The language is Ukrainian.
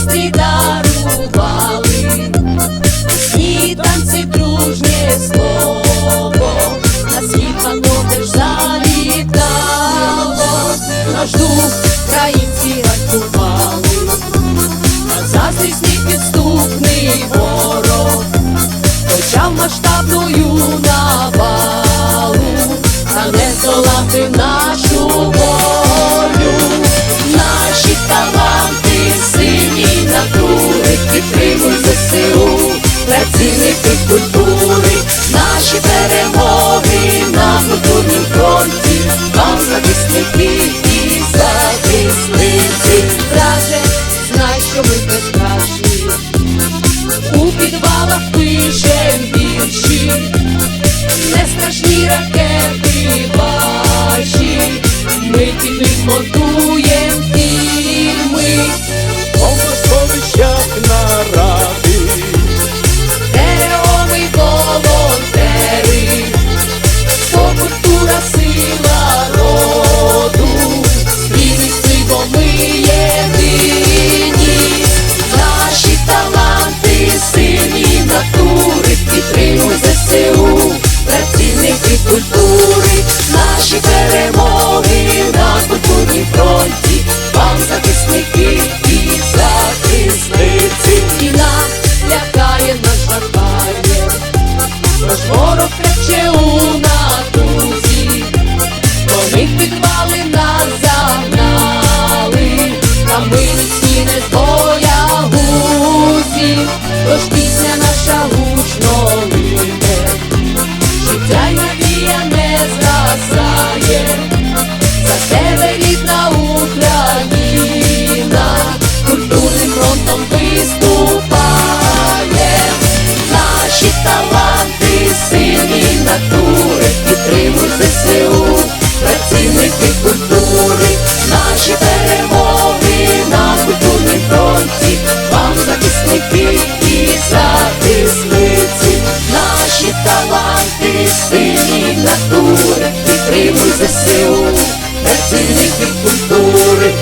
щасті дарували, і танці дружнє слово, на світ воно теж залітало, наш дух країнці рахували, на заздрісний підступний ворог, почав масштабною навалу, та не здолати нас. ЗСУ, працівники культури, наші перемоги на культурному фронті, вам захисники і захисниці. Страже, знай, що ми безстрашні, у підвалах пишем вірші, не страшні ракети ваші, ми тільки змотуємо і. трепче у натузі, по них підвали нас загнали, а ми не з боягузі. ти синій натури, підтримуй ЗСУ, працівників культури.